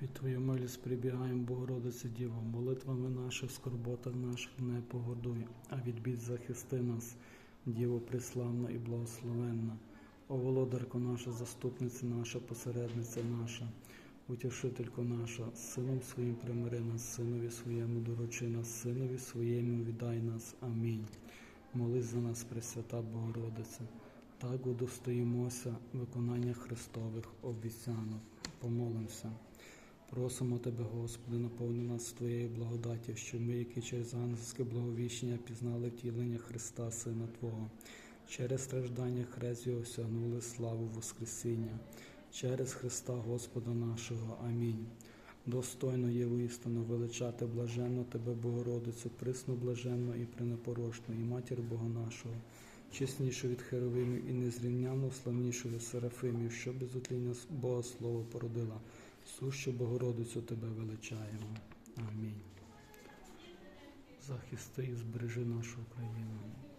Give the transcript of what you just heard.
Під Твою милість прибігаємо, Богородице Діво, молитвами наших, скорботах наших не погодуй, а від бід захисти нас, Діво преславна і благословенна. О володарко наша, заступниця наша, посередниця наша, утішителько наша, сином своїм примири нас, синові своєму доручи нас, синові своєму віддай нас. Амінь. Молись за нас, Пресвята Богородице, так удостоїмося виконання Христових обіцянок. Помолимося. Просимо Тебе, Господи, наповни нас Твоєю благодаті, щоб ми, які через ангельське благовіщення пізнали втілення Христа, Сина Твого, через страждання хрест осягнули славу Воскресіння, через Христа Господа нашого. Амінь. Достойно є воістину величати блаженно Тебе, Богородицю, присну блаженно і пренепорошну, і матір Бога нашого, чеснішу від херовимів і незрівняно славнішу від серафимів, що без утління Бога Слово породила. Сущу Богородицю Тебе величаємо. Амінь. Захисти і збережи нашу Україну.